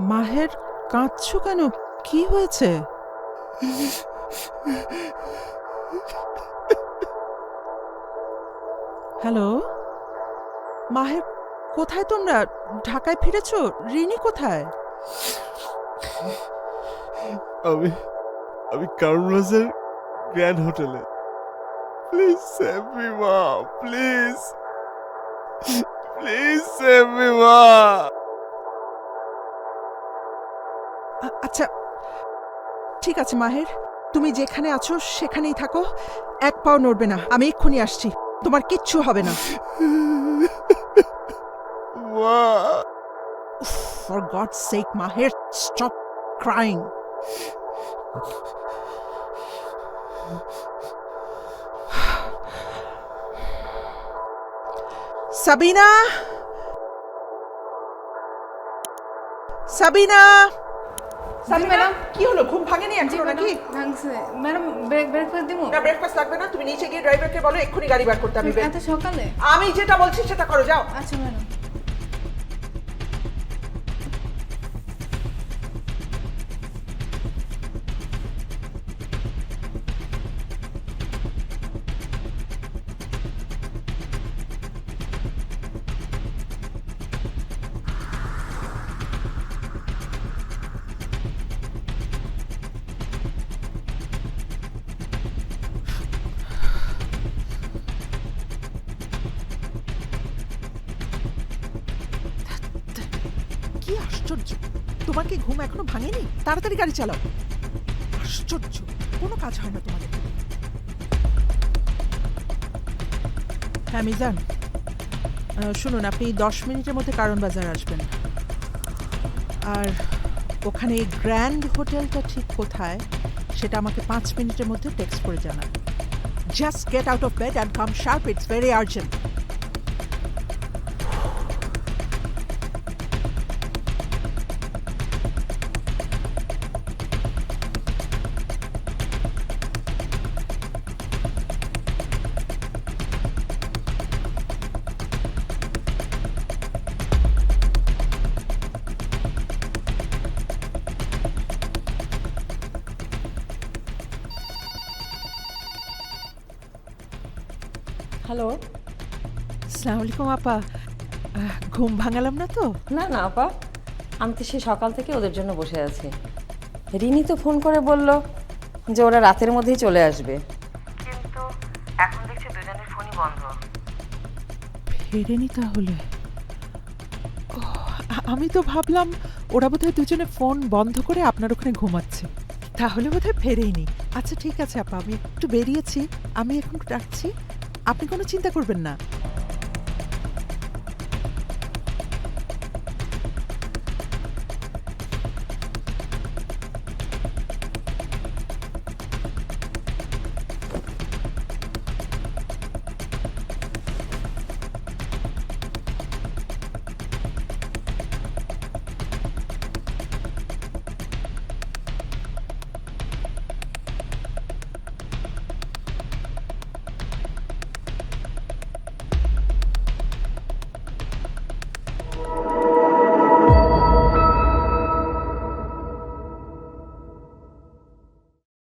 মাহের, কাঁদছো কেন? কি হয়েছে? হ্যালো? মাহের, কোথায় তোমরা? ঢাকায় ফিরেছো? রিনি কোথায়? আমি আমি কারুলাসের গ্র্যান্ড হোটেলে। প্লিজ সেভ মি মা প্লিজ। প্লিজ সেভ মি মা আচ্ছা ঠিক আছে মাহের। তুমি যেখানে আছো সেখানেই থাকো। এক পাও নড়বে না। আমি এক্ষুনি আসছি। তোমার কিচ্ছু হবে না। For God sake Maher stop crying Sabina Sabina Sabina. কি হলো? ঘুম ভাঙেনি এখনও নাকি? ভাঙছে। ম্যাডাম ব্রেক ব্রেকফাস্ট দিব না ব্রেকফাস্ট লাগবে না। তুমি নিচে গিয়ে ড্রাইভারকে বলো এক্ষুনি গাড়ি বার করতে আমি এত সকালে? আমি যেটা বলছি সেটা করো যাও। আচ্ছা ম্যাডাম। কি আশ্চর্য? তোমার কি ঘুম এখনও ভাঙেনি? তাড়াতাড়ি গাড়ি চালাও। আশ্চর্য, কোনো কাজ হয় না তোমাদের। হ্যাঁ মিজান। শুনুন, আপনি দশ মিনিটের মধ্যে কারণ বাজার আসবেন। আর ওখানে গ্র্যান্ড হোটেলটা ঠিক কোথায়, সেটা আমাকে পাঁচ মিনিটের মধ্যে টেক্সট করে জানান। Just get out of bed and come sharp it's very urgent hello আসসালামু আলাইকুম আপা ঘুম ভাঙালাম না তো? না না আপা। আমি তো সেই সকাল থেকে ওদের জন্য বসে আছি। রিনি তো ফোন করে বলল যে ওরা রাতের মধ্যেই চলে আসবে। কিন্তু এখন দেখছি দুজনের ফোনই বন্ধ। ফেরেনি তাহলে? আমি তো ভাবলাম ওরা বোধহয় দুজনে ফোন বন্ধ করে আপনার ওখানে ঘুমাচ্ছে। তাহলে বোধহয় ফেরেইনি। আচ্ছা ঠিক আছে আপা আমি একটু বেরিয়েছি। আমি এখন রাখছি। আপনি কোনো চিন্তা করবেন না।